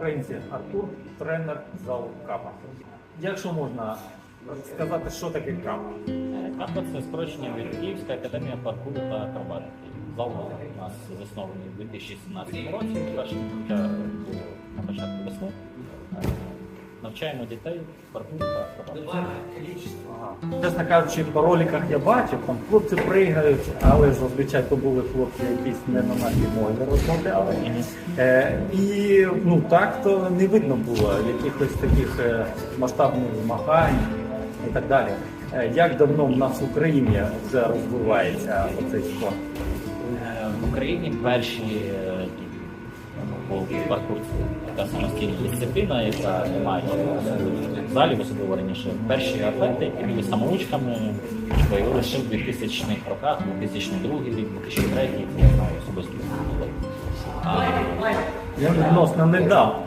Українці Артур, тренер залу КАПа. Якщо можна сказати, що таке КАПа? Капа це спрощення від Київська академія паркуру та акробатики. Зал у нас заснований у 2017 році. Навчаємо дітей акробатики. Чесно кажучи, по роликах я бачив, там хлопці пригають, але зазвичай то були хлопці якісь не на нашій мові розмовляли. Е, і ну так то не видно було якихось таких е, масштабних змагань і так далі. Е, як давно в нас в Україні вже розвивається цей спорт? В Україні перші по паркурці така самостійна дисципліна, яка не має залів, особливо раніше. Перші атлети, які були самоучками, появилися ще в 2000-х роках, 2002 рік, 2003 рік, я знаю особисто. Я відносно недавно.